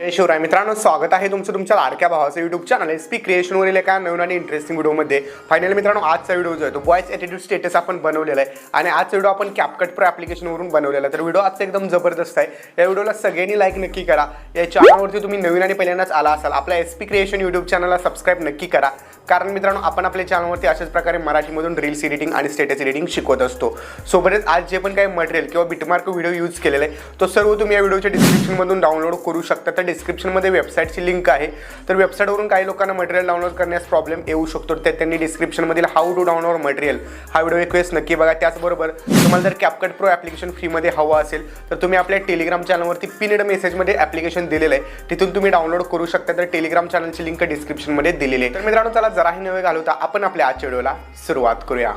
जय शिवराय. मित्रांनो स्वागत आहे तुमचं तुमच्या लाडक्या भावाचं युट्यूब चॅनल एस पी क्रिएशनवरील एका नवीन आणि इंटरेस्टिंग व्हिडिओमध्ये फायनली मित्रांनो आजचा व्हिडिओ जो आहे तो बॉयज ॲटिट्यूड स्टेटस आपण बनवलेला आहे. आणि आजचा व्हिडिओ आपण कॅपकट प्रो ॲप्लिकेशनवरून बनवलेला आहे. तर व्हिडिओ आजचा एकदम जबरदस्त आहे. या व्हिडिओला सगळ्यांनी लाईक नक्की करा. या चॅनलवरती तुम्ही नवीन आणि पहिल्यांदाच आला असाल आपल्या एस पी क्रिएशन यूट्यूब चॅनलला सबस्क्राईब नक्की करा. कारण मित्रांनो आपण आपल्या चॅनलवरती अशाच प्रकारे मराठीमधून रील्स एडिटिंग आणि स्टेटस एडिटिंग शिकवत असतो. सोबतच आज जे पण काही मटेरियल किंवा बिटमार्क व्हिडिओ यूज केलेला आहे तो सर्व तुम्ही या व्हिडिओच्या डिस्क्रिप्शनमधून डाउनलोड करू शकता. तर डिस्क्रिप्शनमध्ये वेबसाईटची लिंक आहे. तर वेबसाईटवरून काही लोकांना मटेरियल डाउनलोड करण्यास प्रॉब्लेम येऊ शकतो. तर त्यांनी डिस्क्रिप्शनमधील हाऊ टू डाउनलोड मटेरियल हा व्हिडिओ रिक्वेस्ट नक्की बघा. त्याचबरोबर तुम्हाला जर कॅपकट प्रो ॲप्लिकेशन फ्रीमध्ये हवं असेल तर तुम्ही आपल्या टेलिग्राम चॅनलवरती पिनड मेसेजमध्ये ॲप्लिकेशन दिलेलं आहे. तिथून तुम्ही डाउनलोड करू शकता. तर टेलिग्राम चॅनलची लिंक डिस्क्रिप्शनमध्ये दिलेली आहे. तर मित्रांनो चला जराही नवे घालवता आपण आपल्या आजच्या व्हिडिओला सुरुवात करूया.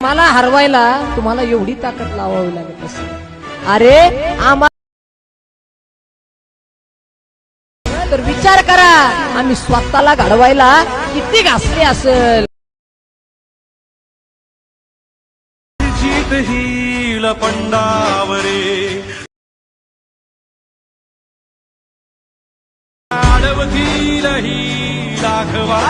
मला हरवायला तुम्हाला एवढी ताकद लावावी लागत असते अरे आम्हा तर विचार करा आम्ही स्वतःला घडवायला किती घासले असेल. जीत हिल पंडावरे. आडवतील ही दाखवा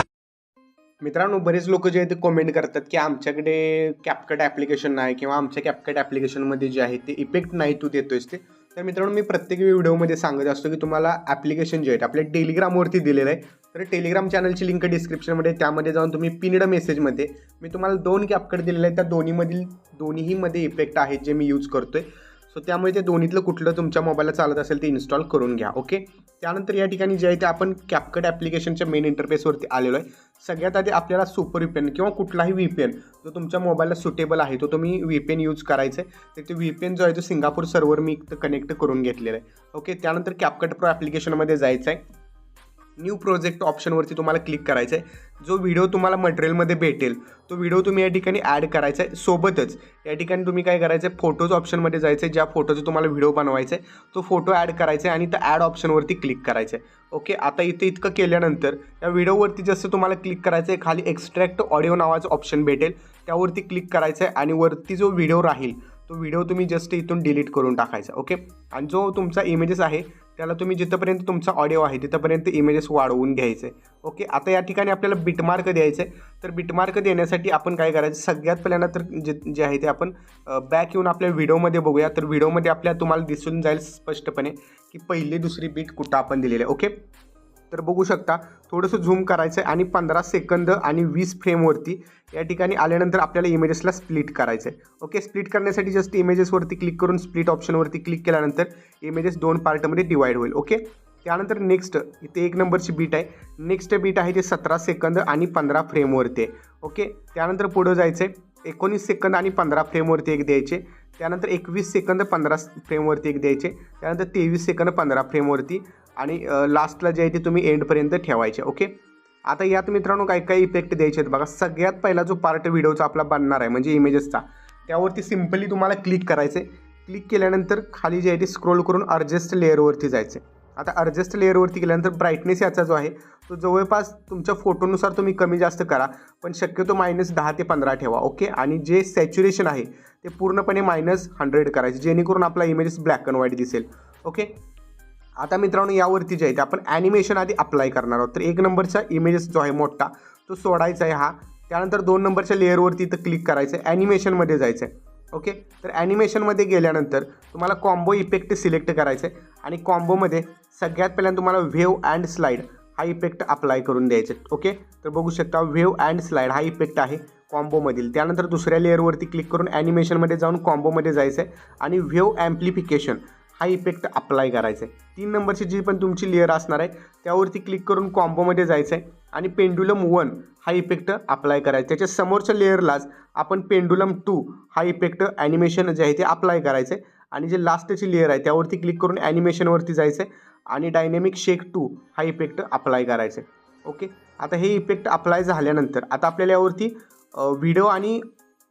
मित्रांनो बरेच लोक जे आहेत ते कमेंट करतात की आमच्याकडे कॅपकट ॲप्लिकेशन नाही किंवा आमच्या कॅपकट ॲप्लिकेशनमध्ये जे आहे ते इफेक्ट नाही तू देतोयस ते. तर मित्रांनो मी प्रत्येक व्हिडिओमध्ये सांगत असतो की तुम्हाला ॲप्लिकेशन जे आहे आपल्या टेलिग्रामवरती दिलेलं आहे. तर टेलिग्राम चॅनलची लिंक डिस्क्रिप्शनमध्ये त्यामध्ये जाऊन तुम्ही पिनड मेसेजमध्ये मी तुम्हाला दोन कॅपकट दिलेले आहेत. त्या दोन्हीमधील दोन्हीमध्ये इफेक्ट आहेत जे मी यूज करतो आहे सो त्यामुळे ते दोन्हीतलं कुठलं तुमच्या मोबाईलला चालत असेल ते इन्स्टॉल करून घ्या ओके त्यानंतर या ठिकाणी जे आहे ते आपण कॅपकट ॲप्लिकेशनच्या मेन इंटरफेसवरती आलेलो आहे. सगळ्यात आधी आपल्याला सुपर व्ही किंवा कुठलाही व्ही पी एन जो तुमच्या मोबाईलला सुटेबल आहे तो तुम्ही व्ही पी एन यूज करायचा आहे तर ते व्ही पी एन जो आहे तो सिंगापूर सर्व्हर मी कनेक्ट करून घेतलेला आहे. ओके त्यानंतर कॅपकट प्रो ॲप्लिकेशनमध्ये जायचं आहे न्यू प्रोजेक्ट ऑप्शनवरती तुम्हाला क्लिक करायचं आहे जो व्हिडिओ तुम्हाला मटेरियलमध्ये भेटेल तो व्हिडिओ तुम्ही या ठिकाणी ॲड करायचा आहे सोबतच. या ठिकाणी तुम्ही काय करायचं आहे फोटोज ऑप्शनमध्ये जायचं आहे ज्या फोटोचं तुम्हाला व्हिडिओ बनवायचा आहे तो फोटो ॲड करायचा आहे आणि त्या ॲड ऑप्शनवरती क्लिक करायचं आहे ओके आता इथे इतकं केल्यानंतर या व्हिडिओवरती जसं तुम्हाला क्लिक करायचं आहे खाली एक्स्ट्रॅक्ट ऑडिओ नावाचं ऑप्शन भेटेल. त्यावरती क्लिक करायचं आहे आणि वरती जो व्हिडिओ राहील तो व्हिडिओ तुम्ही जस्ट इथून डिलीट करून टाकायचा. ओके आणि जो तुमचा इमेजेस आहे त्याला तुम्ही जिथंपर्यंत तुमचा ऑडिओ आहे तिथंपर्यंत इमेजेस वाढवून घ्यायचे. ओके आता या ठिकाणी आपल्याला बिटमार्क द्यायचं. आहे तर बिटमार्क देण्यासाठी आपण काय करायचं? सगळ्यात पहिल्यांदा तर जे जे आहे ते आपण बॅक येऊन आपल्या व्हिडिओमध्ये बघूया. तर व्हिडिओमध्ये आपल्या तुम्हाला दिसून जाईल स्पष्टपणे की पहिली दुसरी बीट कुठं आपण दिलेली आहे. ओके तर बघू शकता थोडंसं झूम करायचं आहे आणि पंधरा सेकंद आणि वीस फ्रेमवरती या ठिकाणी आल्यानंतर आपल्याला इमेजेसला स्प्लिट करायचं आहे ओके स्प्लिट करण्यासाठी जस्ट इमेजेसवरती क्लिक करून स्प्लिट ऑप्शनवरती क्लिक केल्यानंतर इमेजेस दोन पार्टमध्ये डिवाईड होईल. ओके त्यानंतर नेक्स्ट इथे एक नंबरची बीट आहे. नेक्स्ट बीट आहे ते सतरा सेकंद आणि पंधरा फ्रेमवरती आहे. ओके त्यानंतर पुढं जायचं आहे एकोणीस सेकंद आणि पंधरा फ्रेमवरती एक द्यायचे. त्यानंतर एकवीस सेकंद पंधरा फ्रेमवरती एक द्यायचे. त्यानंतर तेवीस सेकंद पंधरा फ्रेमवरती आणि लास्टला जे आहे ते तुम्ही एंडपर्यंत ठेवायचे ओके आता यात मित्रांनो काय काय इफेक्ट द्यायचे आहेत बघा. सगळ्यात पहिला जो पार्ट व्हिडिओचा आपला बनणार आहे म्हणजे इमेजेसचा त्यावरती सिम्पली तुम्हाला क्लिक करायचे क्लिक केल्यानंतर खाली जे आहे ते स्क्रोल करून अर्जेस्ट लेअरवरती जायचे आता अर्जेस्ट लेअरवरती गेल्यानंतर ब्राईटनेस याचा जो आहे तो जवळपास तुमच्या फोटोनुसार तुम्ही कमी जास्त करा पण शक्यतो मायनस दहा ते पंधरा ठेवा ओके आणि जे सॅच्युरेशन आहे ते पूर्णपणे मायनस हंड्रेड करायचे जेणेकरून आपला इमेजेस ब्लॅक अँड व्हाईट दिसेल ओके आता मित्रांनो यावरती जे आहे ते आपण ॲनिमेशन आधी अप्लाय करणार आहोत. तर एक नंबरचा इमेजेस जो आहे मोठा तो सोडायचा आहे हा. त्यानंतर दोन नंबरच्या लेअरवरती इथं क्लिक करायचं आहे. ॲनिमेशनमध्ये जायचं आहे. ओके तर ॲनिमेशनमध्ये गेल्यानंतर तुम्हाला कॉम्बो इफेक्ट सिलेक्ट करायचं आहे. आणि कॉम्बोमध्ये सगळ्यात पहिल्यांदा तुम्हाला व्हेव अँड स्लाईड हा इफेक्ट अप्लाय करून द्यायचे ओके तर बघू शकता व्हेव अँड स्लाईड हा इफेक्ट आहे कॉम्बोमधील त्यानंतर दुसऱ्या लेअरवरती क्लिक करून ॲनिमेशनमध्ये जाऊन कॉम्बोमध्ये जायचं आहे. आणि व्हेव ॲम्प्लिफिकेशन हा इफेक्ट अप्लाय करायचा आहे. तीन नंबरची जी पण तुमची लेअर असणार आहे त्यावरती क्लिक करून कॉम्बोमध्ये जायचं आहे आणि पेंडुलम वन हा इफेक्ट अप्लाय करायचा त्याच्या समोरच्या लेअरलाच आपण पेंडुलम टू हा इफेक्ट ॲनिमेशन जे आहे ते अप्लाय करायचं आहे. आणि जे लास्टची लेअर आहे त्यावरती क्लिक करून ॲनिमेशनवरती जायचं आहे आणि डायनेमिक शेक टू हा इफेक्ट अप्लाय करायचा आहे. ओके आता हे इफेक्ट अप्लाय झाल्यानंतर आता आपल्याला यावरती व्हिडिओ आणि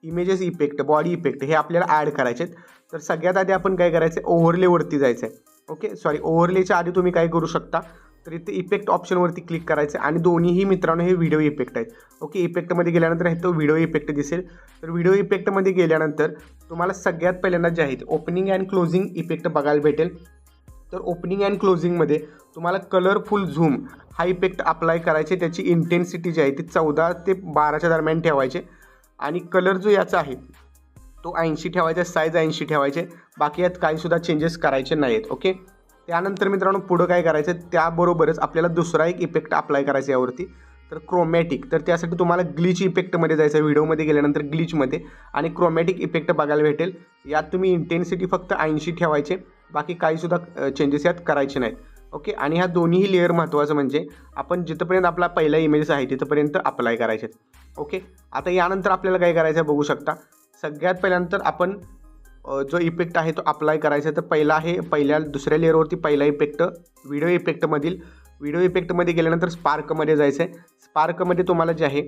इमेजेस इफेक्ट बॉडी इफेक्ट हे आपल्याला ॲड करायचे आहेत. तर सगळ्यात आधी आपण काय करायचं आहे ओव्हरलेवरती जायचं आहे ओके सॉरी ओव्हरलेच्या आधी तुम्ही काय करू शकता? तर इथे इफेक्ट ऑप्शनवरती क्लिक करायचं आणि दोन्हीही मित्रांनो हे व्हिडिओ इफेक्ट आहेत. ओके इफेक्टमध्ये गेल्यानंतर हे तो व्हिडिओ इफेक्ट दिसेल. तर व्हिडिओ इफेक्टमध्ये गेल्यानंतर तुम्हाला सगळ्यात पहिल्यांदा जे आहेत ओपनिंग अँड क्लोजिंग इफेक्ट बघायला भेटेल. तर ओपनिंग अँड क्लोजिंगमध्ये तुम्हाला कलरफुल झूम हा इफेक्ट अप्लाय करायचे. त्याची इंटेन्सिटी जी आहे ती चौदा ते बाराच्या दरम्यान ठेवायचे. आणि कलर जो याचा आहे तो ऐंशी ठेवायचा साईज ऐंशी ठेवायचे बाकी यात काहीसुद्धा चेंजेस करायचे नाही आहेत ओके त्यानंतर मित्रांनो पुढं काय करायचं त्याबरोबरच आपल्याला दुसरा एक इफेक्ट अप्लाय करायचा यावरती. तर क्रोमॅटिक तर त्यासाठी तुम्हाला ग्लिच इफेक्टमध्ये जायचं व्हिडिओमध्ये गेल्यानंतर ग्लिचमध्ये आणि क्रोमॅटिक इफेक्ट बघायला भेटेल. यात तुम्ही इंटेन्सिटी फक्त ऐंशी ठेवायचे. बाकी काहीसुद्धा चेंजेस यात करायचे नाहीत ओके आणि ह्या दोन्ही लेअर महत्त्वाचं म्हणजे आपण जिथंपर्यंत आपला पहिला इमेजेस आहे तिथंपर्यंत अप्लाय करायचे ओके आता यानंतर आपल्याला काय करायचं आहे बघू शकता. सगळ्यात पहिल्यानंतर आपण जो इफेक्ट आहे तो अप्लाय करायचा आहे. तर पहिला आहे पहिल्या दुसऱ्या लेअरवरती पहिला इफेक्ट व्हिडिओ इफेक्टमधील व्हिडिओ इफेक्टमध्ये गेल्यानंतर स्पार्कमध्ये जायचं आहे. स्पार्कमध्ये तुम्हाला जे आहे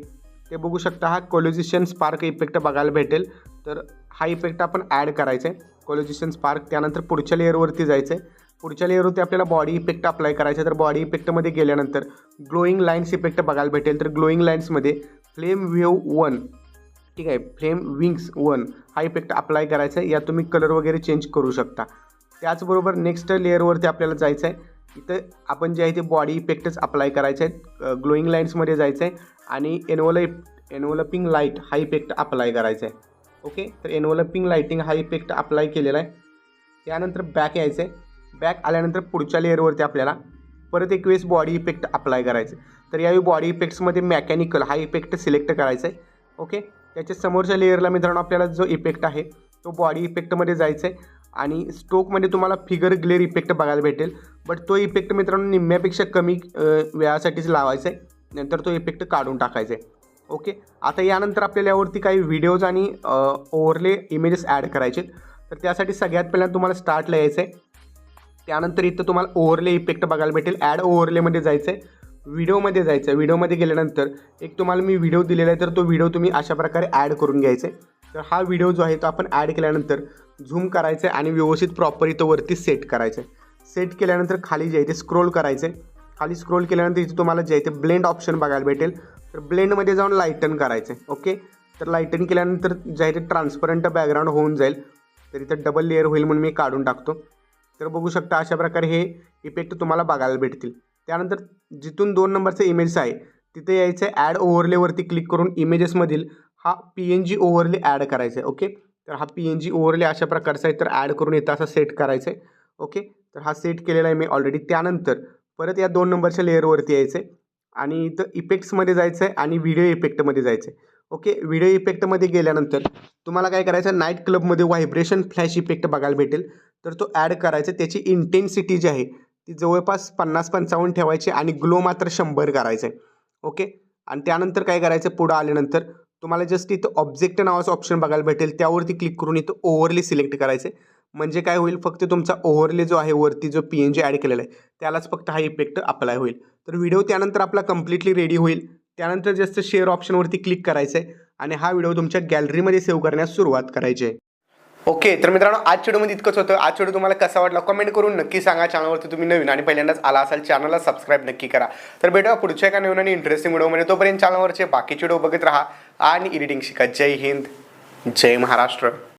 ते बघू शकता हा कोलोजिशन स्पार्क इफेक्ट बघायला भेटेल. तर हा इफेक्ट आपण ॲड करायचा आहे. कोलोजिशन स्पार्क त्यानंतर पुढच्या लेअरवरती जायचं आहे. पुढच्या लेअरवरती आपल्याला बॉडी इफेक्ट अप्लाय करायचा आहे. तर बॉडी इफेक्टमध्ये गेल्यानंतर ग्लोईंग लाईन्स इफेक्ट बघायला भेटेल. तर ग्लोईंग लाईन्समध्ये फ्लेम व्हेव वन. ठीक आहे फ्लेम विंग्स वन. हा इफेक्ट अप्लाय करायचा आहे. यात तुम्ही कलर वगैरे चेंज करू शकता. त्याचबरोबर नेक्स्ट लेअरवरती आपल्याला जायचं आहे इथं आपण जे आहे ते बॉडी इफेक्टच अप्लाय करायचे आहेत. ग्लोईंग लाईन्समध्ये जायचं आहे आणि एनवलप एनवलपिंग लाइट हा इफेक्ट अप्लाय करायचा आहे. ओके तर एनवलपिंग लाईटिंग हा इफेक्ट अप्लाय केलेला आहे. त्यानंतर बॅक यायचं आहे बॅक आल्यानंतर पुढच्या लेअरवरती आपल्याला परत एक वेळेस बॉडी इफेक्ट अप्लाय करायचं. तर यावेळी बॉडी इफेक्ट्समध्ये मेकॅनिकल हा इफेक्ट सिलेक्ट करायचा आहे. ओके त्याच्या समोरच्या लेअरला मित्रांनो आपल्याला जो इफेक्ट आहे तो बॉडी इफेक्टमध्ये जायचा आहे. आणि स्ट्रोकमध्ये तुम्हाला फिगर ग्लेअर इफेक्ट बघायला भेटेल. बट तो इफेक्ट मित्रांनो निम्म्यापेक्षा कमी वेळासाठीच लावायचा आहे. नंतर तो इफेक्ट काढून टाकायचा आहे. ओके आता यानंतर आपल्याला यावरती काही व्हिडिओज आणि ओव्हरले इमेजेस ॲड करायचे आहेत. तर त्यासाठी सगळ्यात पहिल्यांदा तुम्हाला स्टार्टला यायचं आहे. त्यानंतर इथं तुम्हाला ओव्हरले इफेक्ट बघायला भेटेल. ॲड ओव्हरलेमध्ये जायचं आहे व्हिडिओमध्ये जायचं आहे व्हिडिओमध्ये गेल्यानंतर एक तुम्हाला मी व्हिडिओ दिलेला आहे तर तो व्हिडिओ तुम्ही अशा प्रकारे ॲड करून घ्यायचा आहे तर हा व्हिडिओ जो आहे तो आपण ॲड केल्यानंतर झूम करायचं आहे आणि व्यवस्थित प्रॉपर इथं वरती सेट करायचं आहे सेट केल्यानंतर खाली जे आहे ते स्क्रोल करायचं आहे खाली स्क्रोल केल्यानंतर इथे तुम्हाला जे आहे ते ब्लेंड ऑप्शन बघायला भेटेल. तर ब्लेंडमध्ये जाऊन लाईटन करायचं आहे ओके तर लाईटन केल्यानंतर जे आहे ते ट्रान्सपरंट बॅकग्राऊंड होऊन जाईल. तर इथं डबल लेअर होईल म्हणून मी काढून टाकतो. तर बघू शकता अशा प्रकारे हे इफेक्ट तुम्हाला बघायला भेटतील. त्यानंतर जिथून दोन नंबरचे इमेज आहे तिथे यायचं आहे ॲड ओव्हरलेवरती क्लिक करून इमेजेसमधील हा P N G overlay add करायचा आहे ओके तर हा पी एन जी ओव्हरले अशा प्रकारचा आहे तर ॲड करून येतं असा सेट करायचं आहे ओके तर हा सेट केलेला आहे मी ऑलरेडी त्यानंतर परत या दोन नंबरच्या लेअरवरती यायचं आहे आणि इथं इफेक्ट्समध्ये जायचं आहे आणि व्हिडिओ इफेक्टमध्ये जायचं आहे ओके व्हिडिओ इफेक्टमध्ये गेल्यानंतर तुम्हाला काय करायचं आहे नाईट क्लबमध्ये व्हायब्रेशन फ्लॅश इफेक्ट बघायला भेटेल. तर तो ॲड करायचा. त्याची इंटेन्सिटी जी आहे ती जवळपास पन्नास पंचावन्न ठेवायची आणि ग्लो मात्र शंभर करायचं आहे ओके आणि त्यानंतर काय करायचं? पुढं आल्यानंतर तुम्हाला जस्ट इथं ऑब्जेक्ट नावाचं ऑप्शन बघायला भेटेल. त्यावरती क्लिक करून इथं ओव्हरली सिलेक्ट करायचं आहे म्हणजे काय होईल? फक्त तुमचा ओव्हरले जो आहे वरती जो पी एन जी ॲड केलेला आहे त्यालाच फक्त हा इफेक्ट अप्लाय होईल. तर व्हिडिओ त्यानंतर आपला कम्प्लिटली रेडी होईल. त्यानंतर जस्ट शेअर ऑप्शनवरती क्लिक करायचं आहे आणि हा व्हिडिओ तुमच्या गॅलरीमध्ये सेव्ह करण्यास सुरुवात करायची आहे. ओके तर मित्रांनो आज व्हिडिओमध्ये इतकंच होतं. आज व्हिडिओ तुम्हाला कसा वाटला कमेंट करून नक्की सांगा. चॅनलवरती तुम्ही नवीन आणि पहिल्यांदाच आला असाल चॅनलला सबस्क्राईब नक्की करा. तर भेटूया पुढच्या एका नवीन आणि इंटरेस्टिंग व्हिडिओमध्ये तोपर्यंत चॅनलवरचे बाकीचे व्हिडिओ बघत राहा आणि एडिटिंग शिका. जय हिंद जय महाराष्ट्र.